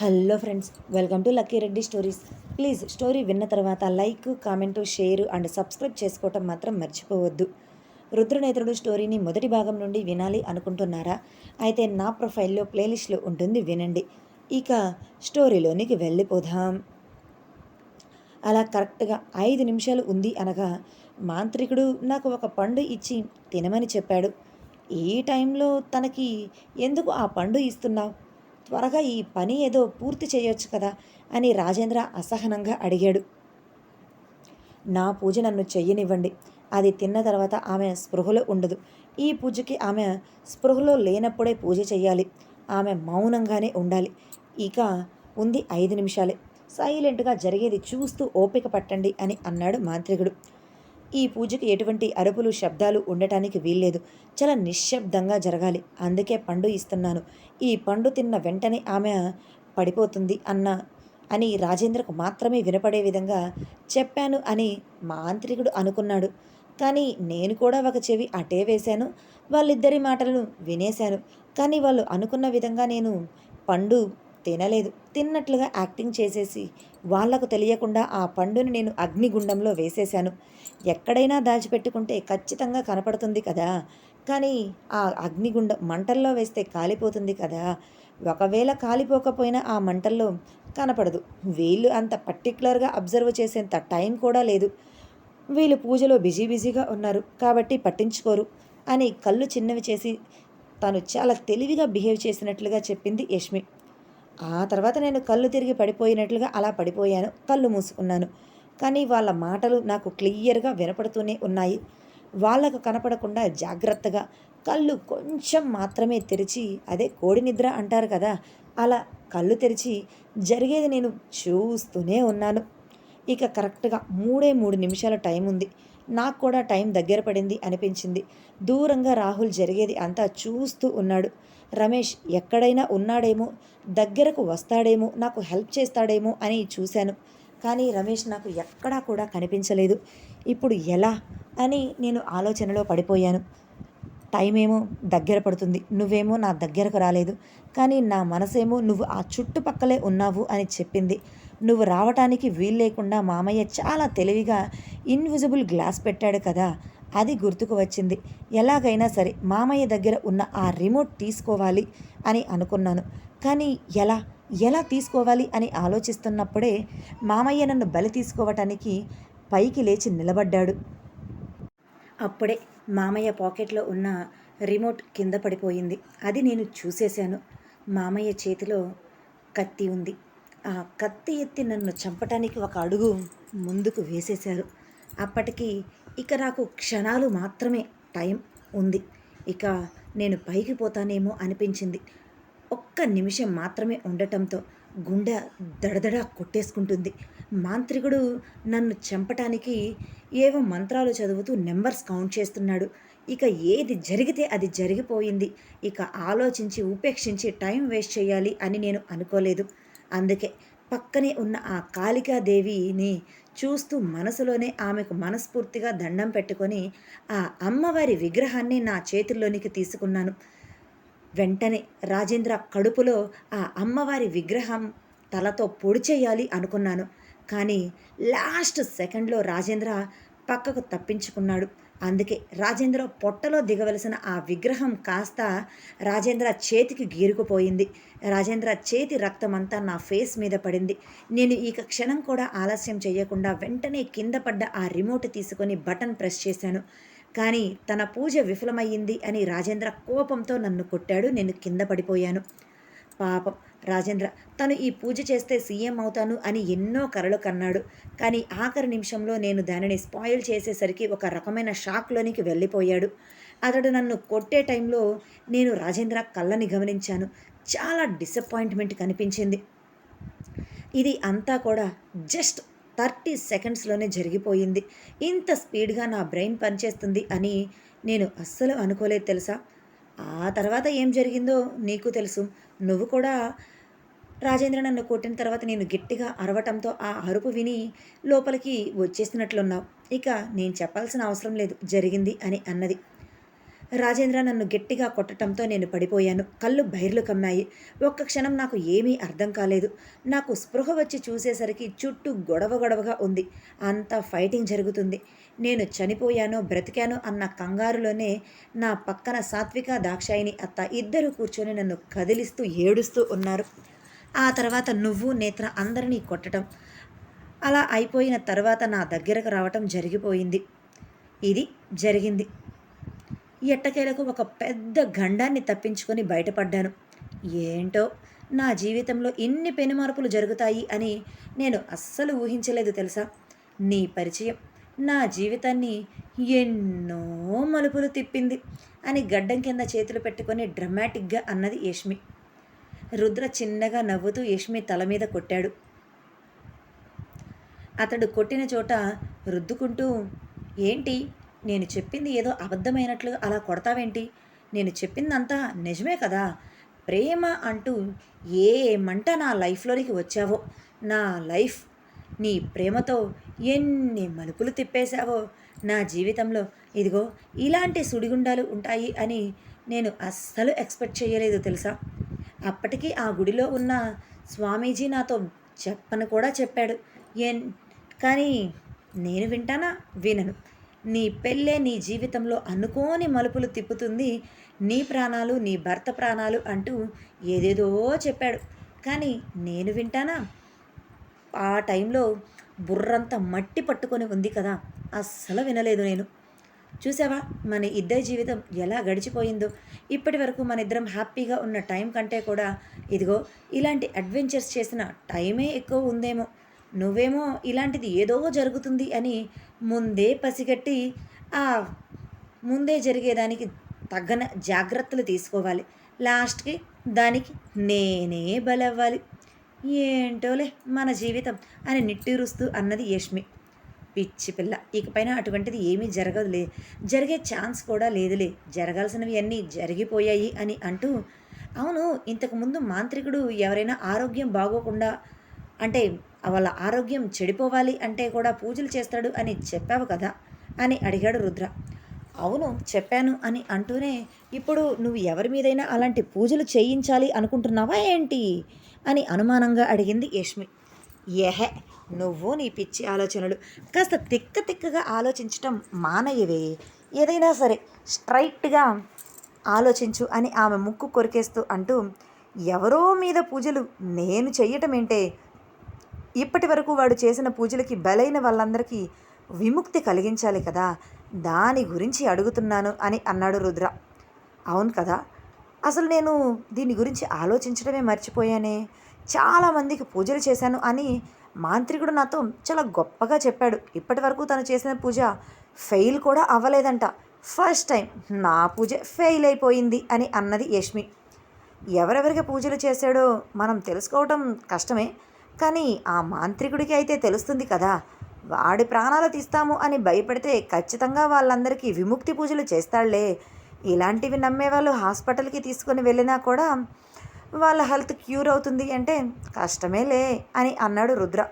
Hello friends welcome to Lucky Reddy stories. Please story విన్న తర్వాత like comment share and subscribe చేసుకోవటం మాత్రం మర్చిపోవద్దు. రుద్రనేత్రుడు స్టోరీని మొదటి భాగం నుండి వినాలి అనుకుంటున్నారా? అయితే నా ప్రొఫైల్లో ప్లేలిస్ట్లో ఉంటుంది వినండి. ఇక స్టోరీలోనికి వెళ్ళిపోదాం. అలా కరెక్ట్గా ఐదు నిమిషాలు ఉంది అనగా మాంత్రికుడు నాకు ఒక పండు ఇచ్చి తినమని చెప్పాడు. ఈ టైంలో తనకి ఎందుకు ఆ పండు ఇస్తున్నావు? త్వరగా ఈ పని ఏదో పూర్తి చేయొచ్చు కదా అని రాజేంద్ర అసహనంగా అడిగాడు. నా పూజ నన్ను చెయ్యనివ్వండి. అది తిన్న తర్వాత ఆమె స్పృహలో ఉండదు. ఈ పూజకి ఆమె స్పృహలో లేనప్పుడే పూజ చేయాలి ఆమె మౌనంగానే ఉండాలి. ఇక ఉంది ఐదు నిమిషాలే. సైలెంట్గా జరిగేది చూస్తూ ఓపిక పట్టండి అని అన్నాడు మాంత్రికుడు. ఈ పూజకు ఎటువంటి అరుపులు శబ్దాలు ఉండటానికి వీల్లేదు. చాలా నిశ్శబ్దంగా జరగాలి. అందుకే పండు ఇస్తున్నాను. ఈ పండు తిన్న వెంటనే ఆమె పడిపోతుంది అన్న అని రాజేంద్రకు మాత్రమే వినపడే విధంగా చెప్పాను అని మాంత్రికుడు అనుకున్నాడు. కానీ నేను కూడా ఒక చెవి అటే వేశాను. వాళ్ళిద్దరి మాటలను వినేశాను. కానీ వాళ్ళు అనుకున్న విధంగా నేను పండు తినలేదు. తిన్నట్లుగా యాక్టింగ్ చేసేసి వాళ్ళకు తెలియకుండా ఆ పండుని నేను అగ్నిగుండంలో వేసేశాను. ఎక్కడైనా దాచిపెట్టుకుంటే ఖచ్చితంగా కనపడుతుంది కదా. కానీ ఆ అగ్నిగుండం మంటల్లో వేస్తే కాలిపోతుంది కదా. ఒకవేళ కాలిపోకపోయినా ఆ మంటల్లో కనపడదు. వీళ్ళు అంత పర్టికులర్గా అబ్జర్వ్ చేసేంత టైం కూడా లేదు. వీళ్ళు పూజలో బిజీ బిజీగా ఉన్నారు కాబట్టి పట్టించుకోరు అని కళ్ళు చిన్నవి చేసి తను చాలా తెలివిగా బిహేవ్ చేసినట్లుగా చెప్పింది యష్మి. ఆ తర్వాత నేను కళ్ళు తిరిగి పడిపోయినట్లుగా అలా పడిపోయాను కళ్ళు మూసుకున్నాను. కానీ వాళ్ళ మాటలు నాకు క్లియర్గా వినపడుతూనే ఉన్నాయి. వాళ్ళకు కనపడకుండా జాగ్రత్తగా కళ్ళు కొంచెం మాత్రమే తెరిచి అదే కోడి నిద్ర అంటారు కదా అలా కళ్ళు తెరిచి జరిగేది నేను చూస్తూనే ఉన్నాను. ఇక కరెక్ట్గా మూడే మూడు నిమిషాల టైం ఉంది నాకు కూడా టైం దగ్గర పడింది అనిపించింది. దూరంగా రాహుల్ జరిగేది అంతా చూస్తూ ఉన్నాడు. రమేష్ ఎక్కడైనా ఉన్నాడేమో దగ్గరకు వస్తాడేమో నాకు హెల్ప్ చేస్తాడేమో అని చూశాను. కానీ రమేష్ నాకు ఎక్కడా కూడా కనిపించలేదు. ఇప్పుడు ఎలా? అని నేను ఆలోచనలో పడిపోయాను. టైం ఏమో దగ్గర పడుతుంది. నువ్వేమో నా దగ్గరకు రాలేదు. కానీ నా మనసేమో నువ్వు ఆ చుట్టుపక్కలే ఉన్నావు అని చెప్పింది. నువ్వు రావటానికి వీలు లేకుండా మామయ్య చాలా తెలివిగా ఇన్విజిబుల్ గ్లాస్ పెట్టాడు కదా అది గుర్తుకు వచ్చింది. ఎలాగైనా సరే మామయ్య దగ్గర ఉన్న ఆ రిమోట్ తీసుకోవాలి అని అనుకున్నాను. కానీ ఎలా? ఎలా తీసుకోవాలి అని ఆలోచిస్తున్నప్పుడే మామయ్య నన్ను బలి తీసుకోవటానికి పైకి లేచి నిలబడ్డాడు. అప్పుడే మామయ్య పాకెట్లో ఉన్న రిమోట్ కింద పడిపోయింది. అది నేను చూసేశాను. మామయ్య చేతిలో కత్తి ఉంది. కత్తి ఎత్తి నన్ను చంపటానికి ఒక అడుగు ముందుకు వేసేశారు. అప్పటికి ఇక నాకు క్షణాలు మాత్రమే టైం ఉంది. ఇక నేను పైకి పోతానేమో అనిపించింది. ఒక్క నిమిషం మాత్రమే ఉండటంతో గుండె దడదడ కొట్టేసుకుంటుంది. మాంత్రికుడు నన్ను చంపటానికి ఏవో మంత్రాలు చదువుతూ నెంబర్స్ కౌంట్ చేస్తున్నాడు. ఇక ఏది జరిగితే అది జరిగిపోయింది. ఇక ఆలోచించి ఉపేక్షించి టైం వేస్ట్ చేయాలి అని నేను అనుకోలేదు. అందుకే పక్కనే ఉన్న ఆ కాళికాదేవిని చూస్తూ మనసులోనే ఆమెకు మనస్ఫూర్తిగా దండం పెట్టుకొని ఆ అమ్మవారి విగ్రహాన్ని నా చేతుల్లోనికి తీసుకున్నాను. వెంటనే రాజేంద్ర కడుపులో ఆ అమ్మవారి విగ్రహం తలతో పొడి చేయాలి అనుకున్నాను. కానీ లాస్ట్ సెకండ్లో రాజేంద్ర పక్కకు తప్పించుకున్నాడు. అందుకే రాజేంద్ర పొట్టలో దిగవలసిన ఆ విగ్రహం కాస్త రాజేంద్ర చేతికి గీరుకుపోయింది. రాజేంద్ర చేతి రక్తమంతా నా ఫేస్ మీద పడింది. నేను ఇక క్షణం కూడా ఆలస్యం చేయకుండా వెంటనే కింద పడ్డ ఆ రిమోట్ తీసుకొని బటన్ ప్రెస్ చేశాను. కానీ తన పూజ విఫలమయ్యింది అని రాజేంద్ర కోపంతో నన్ను కొట్టాడు. నేను కింద పడిపోయాను. పాపం రాజేంద్ర తను ఈ పూజ చేస్తే సీఎం అవుతాను అని ఎన్నో కరలు కన్నాడు. కానీ ఆఖరి నిమిషంలో నేను దానిని స్పాయిల్ చేసేసరికి ఒక రకమైన షాక్లోనికి వెళ్ళిపోయాడు. అతడు నన్ను కొట్టే టైంలో నేను రాజేంద్ర కళ్ళని గమనించాను. చాలా డిసప్పాయింట్మెంట్ కనిపించింది. ఇది అంతా కూడా జస్ట్ థర్టీ సెకండ్స్లోనే జరిగిపోయింది. ఇంత స్పీడ్గా నా బ్రెయిన్ పనిచేస్తుంది అని నేను అస్సలు అనుకోలేదు తెలుసా? ఆ తర్వాత ఏం జరిగిందో నీకు తెలుసు. నువ్వు కూడా రాజేంద్ర నన్ను కొట్టిన తర్వాత నేను గట్టిగా అరవటంతో ఆ అరుపు విని లోపలికి వచ్చేసినట్లున్నావు. ఇక నేను చెప్పాల్సిన అవసరం లేదు జరిగింది అని అన్నది. రాజేంద్ర నన్ను గట్టిగా కొట్టడంతో నేను పడిపోయాను. కళ్ళు బైర్లు కమ్మాయి. ఒక్క క్షణం నాకు ఏమీ అర్థం కాలేదు. నాకు స్పృహ వచ్చి చూసేసరికి చుట్టూ గొడవ గొడవగా ఉంది. అంతా ఫైటింగ్ జరుగుతుంది. నేను చనిపోయానో బ్రతికానో అన్న కంగారులోనే నా పక్కన సాత్విక దాక్షాయిని అత్త ఇద్దరు కూర్చొని నన్ను కదిలిస్తూ ఏడుస్తూ ఉన్నారు. ఆ తర్వాత నువ్వు నేత్ర అందరినీ కొట్టడం అలా అయిపోయిన తర్వాత నా దగ్గరకు రావటం జరిగిపోయింది. ఇది జరిగింది. ఎట్టకేలకు ఒక పెద్ద గండాన్ని తప్పించుకొని బయటపడ్డాను. ఏంటో? నా జీవితంలో ఇన్ని పెనుమార్పులు జరుగుతాయి అని నేను అస్సలు ఊహించలేదు తెలుసా? నీ పరిచయం. నా జీవితాన్ని ఎన్నో మలుపులు తిప్పింది అని గడ్డం కింద చేతులు పెట్టుకొని డ్రమాటిక్గా అన్నది యష్మి. రుద్ర చిన్నగా నవ్వుతూ యష్మి తల మీద కొట్టాడు. అతడు కొట్టిన చోట రుద్దుకుంటూ ఏంటి? నేను చెప్పింది ఏదో అబద్ధమైనట్లు అలా కొడతావేంటి? నేను చెప్పిందంతా నిజమే కదా? ప్రేమ అంటూ ఏమంట నా లైఫ్లోనికి వచ్చావో? నా లైఫ్ నీ ప్రేమతో ఎన్ని మలుపులు తిప్పేశావో నా జీవితంలో. ఇదిగో ఇలాంటి సుడిగుండాలు ఉంటాయి అని నేను అస్సలు ఎక్స్పెక్ట్ చేయలేదు తెలుసా? అప్పటికి ఆ గుడిలో ఉన్న స్వామీజీ నాతో చెప్పను కూడా చెప్పాడు. ఎన్ కానీ నేను వింటానా? వినను. నీ పెళ్ళే నీ జీవితంలో అనుకోని మలుపులు తిప్పుతుంది నీ ప్రాణాలు నీ భర్త ప్రాణాలు అంటూ ఏదేదో చెప్పాడు. కానీ నేను వింటానా? ఆ టైంలో బుర్రంతా మట్టి పట్టుకొని ఉంది కదా అస్సలు వినలేదు నేను. చూసావా మన ఇద్దరి జీవితం ఎలా గడిచిపోయిందో? ఇప్పటి వరకు మన ఇద్దరం హ్యాపీగా ఉన్న టైం కంటే కూడా ఇదిగో ఇలాంటి అడ్వెంచర్స్ చేసిన టైమే ఎక్కువ ఉందేమో. నువ్వేమో ఇలాంటిది ఏదో జరుగుతుంది అని ముందే పసిగట్టి ఆ ముందే జరిగేదానికి తగ్గన జాగ్రత్తలు తీసుకోవాలి. లాస్ట్కి దానికి నేనే బలవ్వాలి. ఏంటోలే మన జీవితం అని నిట్టూరుస్తూ అన్నది యష్మి. పిచ్చి పిల్ల ఇకపైన అటువంటిది ఏమీ జరగదులే. జరిగే ఛాన్స్ కూడా లేదులే. జరగాల్సినవి అన్నీ జరిగిపోయాయి అని అంటూ అవును ఇంతకుముందు మాంత్రికుడు ఎవరైనా ఆరోగ్యం బాగోకుండా అంటే వాళ్ళ ఆరోగ్యం చెడిపోవాలి అంటే కూడా పూజలు చేస్తాడు అని చెప్పావు కదా అని అడిగాడు రుద్ర. అవును చెప్పాను అని అంటూనే ఇప్పుడు నువ్వు ఎవరి మీదైనా అలాంటి పూజలు చేయించాలి అనుకుంటున్నావా ఏంటి? అని అనుమానంగా అడిగింది యష్మి. ఎహే నువ్వు నీ పిచ్చి ఆలోచనలు కాస్త తిక్క తిక్కగా ఆలోచించటం మానయ్యవే. ఏదైనా సరే స్ట్రైట్గా ఆలోచించు అని ఆమె ముక్కు కొరికేస్తూ అంటూ ఎవరో మీద పూజలు నేను చెయ్యటం ఏంటే ఇప్పటి వరకు వాడు చేసిన పూజలకి బలైన వాళ్ళందరికీ విముక్తి కలిగించాలి కదా. దాని గురించి అడుగుతున్నాను అని అన్నాడు రుద్ర. అవును కదా అసలు నేను దీని గురించి ఆలోచించడమే మర్చిపోయానే. చాలామందికి పూజలు చేశాను అని మాంత్రికుడు నాతో చాలా గొప్పగా చెప్పాడు. ఇప్పటి వరకు తను చేసిన పూజ ఫెయిల్ కూడా అవ్వలేదంట. ఫస్ట్ టైం నా పూజ ఫెయిల్ అయిపోయింది అని అన్నది యష్మి. ఎవరెవరికి పూజలు చేశాడో మనం తెలుసుకోవటం కష్టమే. కానీ ఆ మాంత్రికుడికి అయితే తెలుస్తుంది కదా. వాడి ప్రాణాలు తీస్తాము అని భయపడితే ఖచ్చితంగా వాళ్ళందరికీ విముక్తి పూజలు చేస్తాళ్ళే. ఇలాంటివి నమ్మే వాళ్ళు హాస్పిటల్కి తీసుకొని వెళ్ళినా కూడా వాళ్ళ హెల్త్ క్యూర్ అవుతుంది అంటే కష్టమేలే అని అన్నాడు రుద్ర.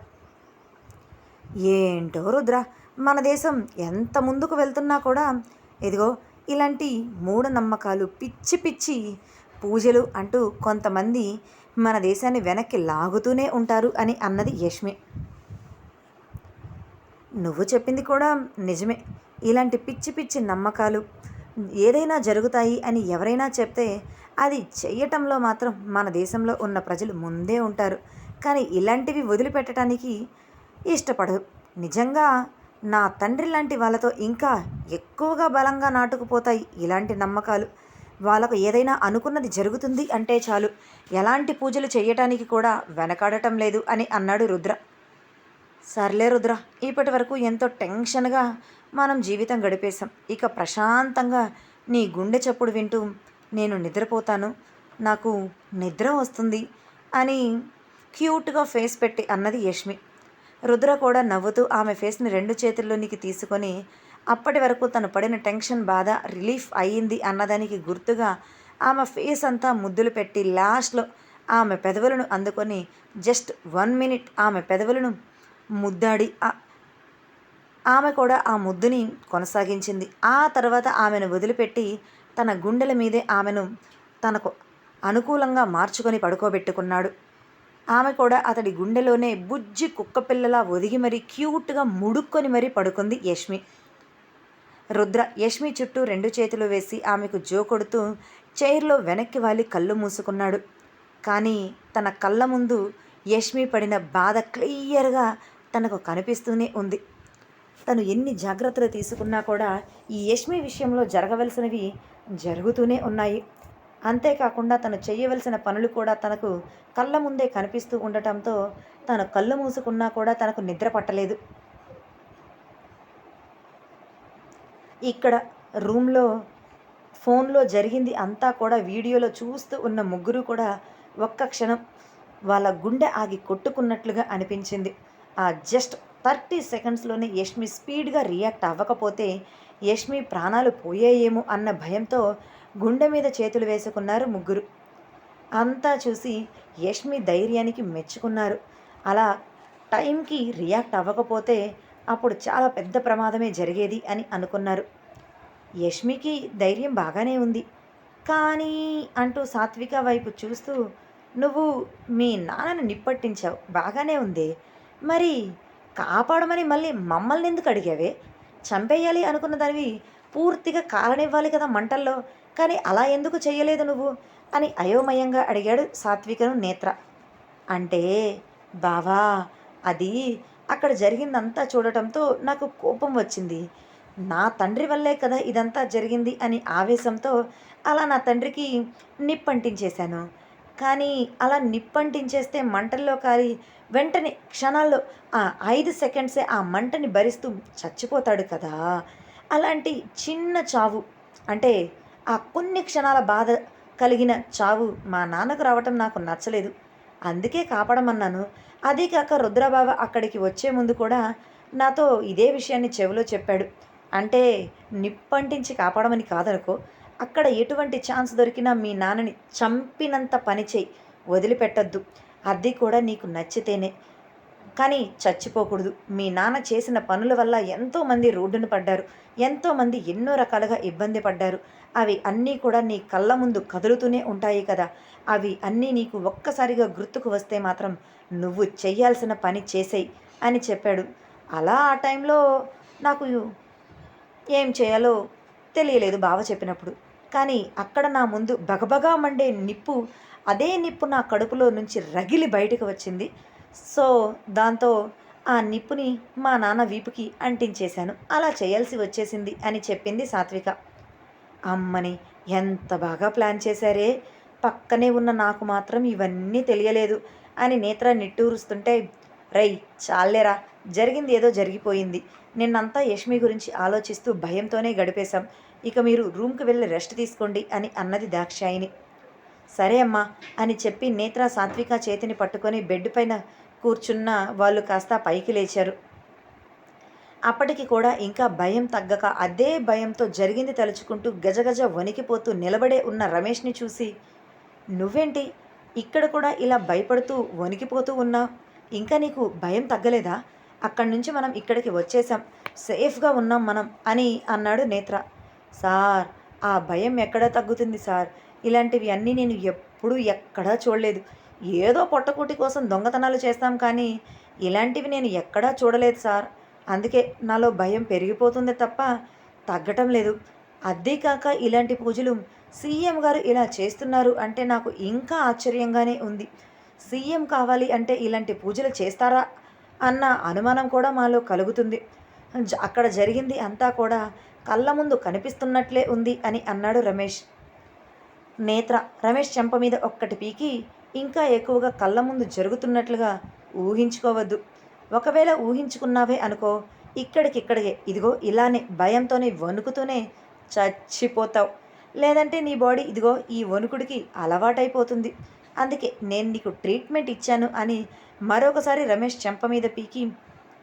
ఏంటో రుద్ర మన దేశం ఎంత ముందుకు వెళ్తున్నా కూడా ఇదిగో ఇలాంటి మూఢనమ్మకాలు పిచ్చి పిచ్చి పూజలు అంటూ కొంతమంది మన దేశాన్ని వెనక్కి లాగుతూనే ఉంటారు అని అన్నది యష్మి. నువ్వు చెప్పింది కూడా నిజమే. ఇలాంటి పిచ్చి పిచ్చి నమ్మకాలు ఏదైనా జరుగుతాయి అని ఎవరైనా చెప్తే అది చెయ్యటంలో మాత్రం మన దేశంలో ఉన్న ప్రజలు ముందే ఉంటారు. కానీ ఇలాంటివి వదిలిపెట్టడానికి ఇష్టపడరు. నిజంగా నా తండ్రి లాంటి వాళ్ళతో ఇంకా ఎక్కువగా బలంగా నాటుకుపోతాయి ఇలాంటి నమ్మకాలు. వాళ్ళకు ఏదైనా అనుకున్నది జరుగుతుంది అంటే చాలు. ఎలాంటి పూజలు చేయటానికి కూడా వెనకాడటం లేదు అని అన్నాడు రుద్ర. సర్లే రుద్ర ఇప్పటి వరకు ఎంతో టెన్షన్గా మనం జీవితం గడిపేశాం. ఇక ప్రశాంతంగా నీ గుండె చప్పుడు వింటూ నేను నిద్రపోతాను. నాకు నిద్ర వస్తుంది అని క్యూట్గా ఫేస్ పెట్టి అన్నది యష్మి. రుద్ర కూడా నవ్వుతూ ఆమె ఫేస్ని రెండు చేతుల్లోనికి తీసుకొని అప్పటి వరకు తను పడిన టెన్షన్ బాధ రిలీఫ్ అయ్యింది అన్నదానికి గుర్తుగా ఆమె ఫేస్ అంతా ముద్దులు పెట్టి లాస్ట్లో ఆమె పెదవులను అందుకొని జస్ట్ వన్ మినిట్ ఆమె పెదవులను ముద్దాడి ఆమె కూడా ఆ ముద్దుని కొనసాగించింది. ఆ తర్వాత ఆమెను వదిలిపెట్టి తన గుండెల మీదే ఆమెను తనకు అనుకూలంగా మార్చుకొని పడుకోబెట్టుకున్నాడు. ఆమె కూడా అతడి గుండెలోనే బుజ్జి కుక్కపిల్లలా ఒదిగి మరీ క్యూట్గా ముడుక్కొని మరీ పడుకుంది యష్మి. రుద్ర యష్మి చుట్టూ రెండు చేతులు వేసి ఆమెకు జో కొడుతూ చైర్లో వెనక్కి వాలి కళ్ళు మూసుకున్నాడు. కానీ తన కళ్ళ ముందు యష్మి పడిన బాధ క్లియర్గా తనకు కనిపిస్తూనే ఉంది. తను ఎన్ని జాగ్రత్తలు తీసుకున్నా కూడా ఈ యష్మి విషయంలో జరగవలసినవి జరుగుతూనే ఉన్నాయి. అంతేకాకుండా తను చేయవలసిన పనులు కూడా తనకు కళ్ళ ముందే కనిపిస్తూ ఉండటంతో తను కళ్ళు మూసుకున్నా కూడా తనకు నిద్ర పట్టలేదు. ఇక్కడ రూమ్లో ఫోన్లో జరిగింది అంతా కూడా వీడియోలో చూస్తూ ఉన్న ముగ్గురు కూడా ఒక్క క్షణం వాళ్ళ గుండె ఆగి కొట్టుకున్నట్లుగా అనిపించింది. ఆ జస్ట్ థర్టీ సెకండ్స్లోనే యష్మి స్పీడ్గా రియాక్ట్ అవ్వకపోతే యష్మి ప్రాణాలు పోయాయేమో అన్న భయంతో గుండె మీద చేతులు వేసుకున్నారు ముగ్గురు. అంతా చూసి యష్మి ధైర్యానికి మెచ్చుకున్నారు. అలా టైంకి రియాక్ట్ అవ్వకపోతే అప్పుడు చాలా పెద్ద ప్రమాదమే జరిగేది అని అనుకున్నారు. యష్మికి ధైర్యం బాగానే ఉంది. కానీ అంటూ సాత్విక వైపు చూస్తూ నువ్వు మీ నాన్నను నిప్పట్టించావు. బాగానే ఉంది. మరి కాపాడమని మళ్ళీ మమ్మల్ని ఎందుకు అడిగావే? చంపేయాలి అనుకున్న దానివి పూర్తిగా కాలనివ్వాలి కదా మంటల్లో. కానీ అలా ఎందుకు చేయలేదు నువ్వు? అని అయోమయంగా అడిగాడు సాత్వికను నేత్ర. అంటే బావా అది అక్కడ జరిగిందంతా చూడటంతో నాకు కోపం వచ్చింది. నా తండ్రి వల్లే కదా ఇదంతా జరిగింది అని ఆవేశంతో అలా నా తండ్రికి నిప్పంటించేశాను. కానీ అలా నిప్పంటించేస్తే మంటల్లో కాలి వెంటనే క్షణాల్లో ఆ ఐదు సెకండ్సే ఆ మంటని భరిస్తూ చచ్చిపోతాడు కదా. అలాంటి చిన్న చావు అంటే ఆ కొన్ని క్షణాల బాధ కలిగిన చావు మా నాన్నకు రావటం నాకు నచ్చలేదు. అందుకే కాపాడమన్నాను. అదే కాక రుద్రబాబా అక్కడికి వచ్చే ముందు కూడా నాతో ఇదే విషయాన్ని చెవిలో చెప్పాడు. అంటే నిప్పంటించి కాపాడమని కాదనుకో అక్కడ ఎటువంటి ఛాన్స్ దొరికినా మీ నాన్నని చంపినంత పని చేయి. వదిలిపెట్టద్దు. అది కూడా నీకు నచ్చితేనే. కానీ చచ్చిపోకూడదు. మీ నాన్న చేసిన పనుల వల్ల ఎంతోమంది రోడ్డున పడ్డారు. ఎంతోమంది ఎన్నో రకాలుగా ఇబ్బంది పడ్డారు. అవి అన్నీ కూడా నీ కళ్ళ ముందు కదులుతూనే ఉంటాయి కదా. అవి అన్నీ నీకు ఒక్కసారిగా గుర్తుకు వస్తే మాత్రం నువ్వు చేయాల్సిన పని చేసేయి అని చెప్పాడు. అలా ఆ టైంలో నాకు ఏం చేయాలో తెలియలేదు బావ చెప్పినప్పుడు. కానీ అక్కడ నా ముందు బగబగా మండే నిప్పు అదే నిప్పు నా కడుపులో నుంచి రగిలి బయటకు వచ్చింది. సో దాంతో ఆ నిప్పుని మా నాన్న వీపుకి అంటించేశాను. అలా చేయాల్సి వచ్చేసింది అని చెప్పింది సాత్విక. అమ్మని ఎంత బాగా ప్లాన్ చేశారే? పక్కనే ఉన్న నాకు మాత్రం ఇవన్నీ తెలియలేదు అని నేత్ర నిట్టూరుస్తుంటే రై చాలేరా జరిగింది ఏదో జరిగిపోయింది. నిన్నంతా యష్మి గురించి ఆలోచిస్తూ భయంతోనే గడిపేశాం. ఇక మీరు రూమ్కి వెళ్ళి రెస్ట్ తీసుకోండి అని అన్నది దాక్షాయిని సరే అమ్మా అని చెప్పి నేత్ర సాత్విక చేతిని పట్టుకొని బెడ్ పైన కూర్చున్న వాళ్ళు కాస్త పైకి లేచారు. అప్పటికి కూడా ఇంకా భయం తగ్గక అదే భయంతో జరిగింది తలుచుకుంటూ గజగజ వణికిపోతూ నిలబడే ఉన్న రమేష్ని చూసి నువ్వేంటి? ఇక్కడ కూడా ఇలా భయపడుతూ వణికిపోతూ ఉన్నావు? ఇంకా నీకు భయం తగ్గలేదా? అక్కడి నుంచి మనం ఇక్కడికి వచ్చేసాం సేఫ్గా ఉన్నాం మనం అని అన్నాడు నేత్ర. సార్ ఆ భయం ఎక్కడ తగ్గుతుంది సార్? ఇలాంటివి అన్నీ నేను ఎప్పుడూ ఎక్కడా చూడలేదు. ఏదో పొట్టకూటి కోసం దొంగతనాలు చేస్తాం కానీ ఇలాంటివి నేను ఎక్కడా చూడలేదు సార్. అందుకే నాలో భయం పెరిగిపోతుంది తప్ప తగ్గటం లేదు. అద్దీ కాక ఇలాంటి పూజలు సీఎం గారు ఇలా చేస్తున్నారు అంటే నాకు ఇంకా ఆశ్చర్యంగానే ఉంది. సీఎం కావాలి అంటే ఇలాంటి పూజలు చేస్తారా? అన్న అనుమానం కూడా మాలో కలుగుతుంది. జ- అక్కడ జరిగింది అంతా కూడా కళ్ళ ముందు కనిపిస్తున్నట్లే ఉంది అని అన్నాడు రమేష్. నేత్ర రమేష్ చెంప మీద ఒక్కటి పీకి ఇంకా ఎక్కువగా కళ్ళ ముందు జరుగుతున్నట్లుగా ఊహించుకోవద్దు. ఒకవేళ ఊహించుకున్నావే అనుకో ఇక్కడికిక్కడికే ఇదిగో ఇలానే భయంతోనే వణుకుతూనే చచ్చిపోతావు. లేదంటే నీ బాడీ ఇదిగో ఈ వణుకుడికి అలవాటైపోతుంది. అందుకే నేను నీకు ట్రీట్మెంట్ ఇచ్చాను అని మరొకసారి రమేష్ చెంప మీద పీకి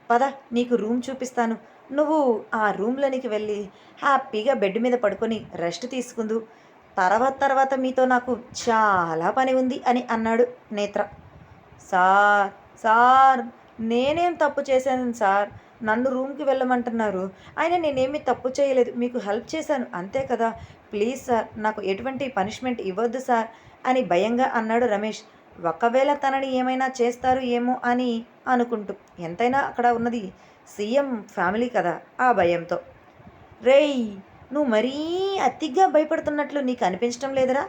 పద నీకు రూమ్ చూపిస్తాను. నువ్వు ఆ రూమ్లోనికి వెళ్ళి హ్యాపీగా బెడ్ మీద పడుకొని రెస్ట్ తీసుకుందు. తర్వాత తర్వాత మీతో నాకు చాలా పని ఉంది అని అన్నాడు నేత్ర. సార్ సార్ నేనేం తప్పు చేశాను సార్? నన్ను రూమ్కి వెళ్ళమంటున్నారు. అయినా నేనేమీ తప్పు చేయలేదు. మీకు హెల్ప్ చేశాను. అంతే కదా. ప్లీజ్ సార్ నాకు ఎటువంటి పనిష్మెంట్ ఇవ్వద్దు సార్ అని భయంగా అన్నాడు రమేష్. ఒకవేళ తనని ఏమైనా చేస్తారు ఏమో అని అనుకుంటూ ఎంతైనా అక్కడ ఉన్నది సీఎం ఫ్యామిలీ కదా ఆ భయంతో. రేయ్ నువ్వు మరీ అతిగా భయపడుతున్నట్లు నీకు అనిపించడం లేదురా?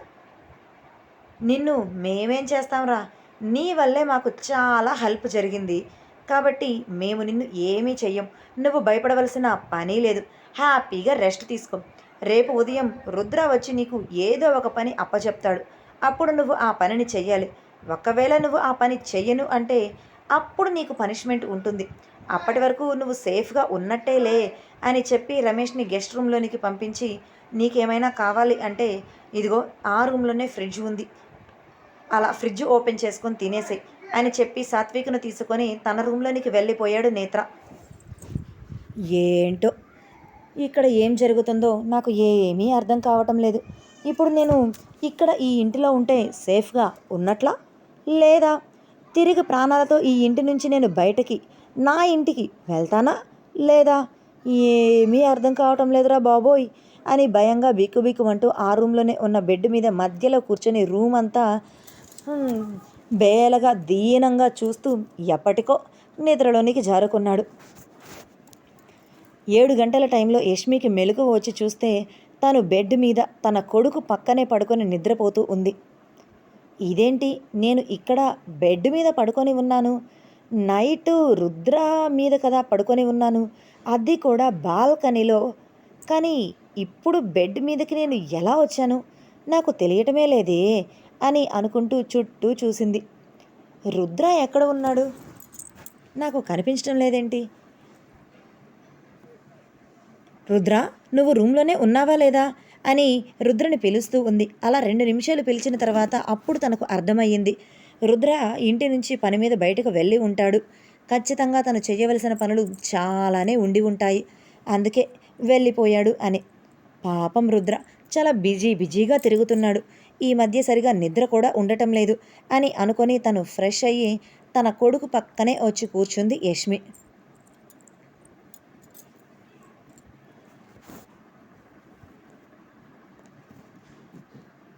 నిన్ను మేమేం చేస్తాంరా? నీ వల్లే మాకు చాలా హెల్ప్ జరిగింది. కాబట్టి మేము నిన్ను ఏమీ చెయ్యం. నువ్వు భయపడవలసిన పని లేదు. హ్యాపీగా రెస్ట్ తీసుకో. రేపు ఉదయం రుద్ర వచ్చి నీకు ఏదో ఒక పని అప్పచెప్తాడు. అప్పుడు నువ్వు ఆ పనిని చెయ్యాలి. ఒకవేళ నువ్వు ఆ పని చెయ్యను అంటే అప్పుడు నీకు పనిష్మెంట్ ఉంటుంది. అప్పటి వరకు నువ్వు సేఫ్గా ఉన్నట్టేలే అని చెప్పి రమేష్ని గెస్ట్ రూమ్లోనికి పంపించి నీకేమైనా కావాలి అంటే ఇదిగో ఆ రూమ్లోనే ఫ్రిడ్జ్ ఉంది. అలా ఫ్రిడ్జ్ ఓపెన్ చేసుకొని తినేసాయి అని చెప్పి సాత్వికను తీసుకొని తన రూమ్లోనికి వెళ్ళిపోయాడు నేత్ర. ఏంటో? ఇక్కడ ఏం జరుగుతుందో నాకు ఏమీ అర్థం కావటం లేదు. ఇప్పుడు నేను ఇక్కడ ఈ ఇంటిలో ఉంటే సేఫ్గా ఉన్నట్లా? లేదా తిరిగి ప్రాణాలతో ఈ ఇంటి నుంచి నేను బయటకి నా ఇంటికి వెళ్తానా? లేదా ఏమీ అర్థం కావటం లేదురా బాబోయ్ అని భయంగా బిక్కుబిక్కుమంటూ ఆ రూమ్లోనే ఉన్న బెడ్ మీద మధ్యలో కూర్చొని రూమ్ అంతా బేలగా దీనంగా చూస్తూ ఎప్పటికో నిద్రలోనికి జారుకున్నాడు. ఏడు గంటల టైంలో యష్మికి మెలకు వచ్చి చూస్తే తను బెడ్ మీద తన కొడుకు పక్కనే పడుకొని నిద్రపోతూ ఉంది. ఇదేంటి? నేను ఇక్కడ బెడ్ మీద పడుకొని ఉన్నాను. నైట్ రుద్ర మీద కదా పడుకొని ఉన్నాను. అది కూడా బాల్కనీలో. కానీ ఇప్పుడు బెడ్ మీదకి నేను ఎలా వచ్చాను? నాకు తెలియటమే లేదే అని అనుకుంటూ చుట్టూ చూసింది. రుద్ర ఎక్కడ ఉన్నాడు? నాకు కనిపించడం లేదేంటి? రుద్ర నువ్వు రూమ్లోనే ఉన్నావా లేదా? అని రుద్రని పిలుస్తూ ఉంది. అలా రెండు నిమిషాలు పిలిచిన తర్వాత అప్పుడు తనకు అర్థమయ్యింది. రుద్ర ఇంటి నుంచి పని మీద బయటకు వెళ్ళి ఉంటాడు. ఖచ్చితంగా తను చేయవలసిన పనులు చాలానే ఉండి ఉంటాయి. అందుకే వెళ్ళిపోయాడు అని. పాపం రుద్ర. చాలా బిజీ బిజీగా తిరుగుతున్నాడు. ఈ మధ్య సరిగా నిద్ర కూడా ఉండటం లేదు అని అనుకొని తను ఫ్రెష్ అయ్యి తన కొడుకు పక్కనే వచ్చి కూర్చుంది యష్మి.